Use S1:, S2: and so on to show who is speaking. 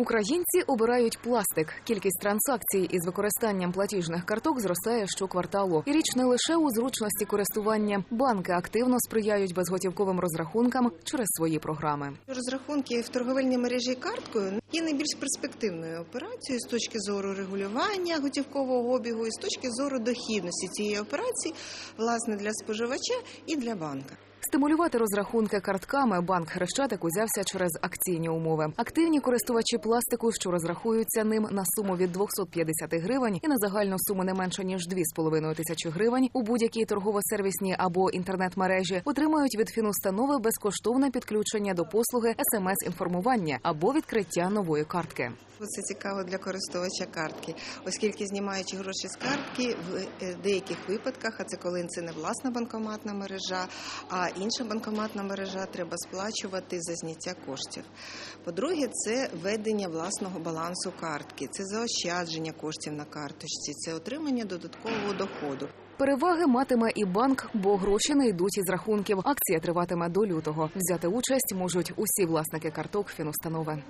S1: Українці обирають пластик. Кількість транзакцій із використанням платіжних карток зростає щокварталу. І річ не лише у зручності користування. Банки активно сприяють безготівковим розрахункам через свої програми.
S2: Розрахунки в торговельній мережі карткою є найбільш перспективною операцією з точки зору регулювання готівкового обігу і з точки зору дохідності цієї операції, власне, для споживача і для банка.
S1: Стимулювати розрахунки картками банк Хрещатик узявся через акційні умови. Активні користувачі пластику, що розрахуються ним на суму від 250 гривень і на загальну суму не менше ніж 2,5 тисячі гривень у будь-якій торгово-сервісній або інтернет-мережі, отримують від фінустанови безкоштовне підключення до послуги смс-інформування або відкриття нової картки.
S2: Це цікаво для користувача картки, оскільки знімаючи гроші з картки в е, деяких випадках, а це коли це не власна банкоматна мережа, а інша банкоматна мережа треба сплачувати за зняття коштів. По-друге, це ведення власного балансу картки, це заощадження коштів на карточці, це отримання додаткового доходу.
S1: Переваги матиме і банк, бо гроші не йдуть із рахунків. Акція триватиме до лютого. Взяти участь можуть усі власники карток фінустанови.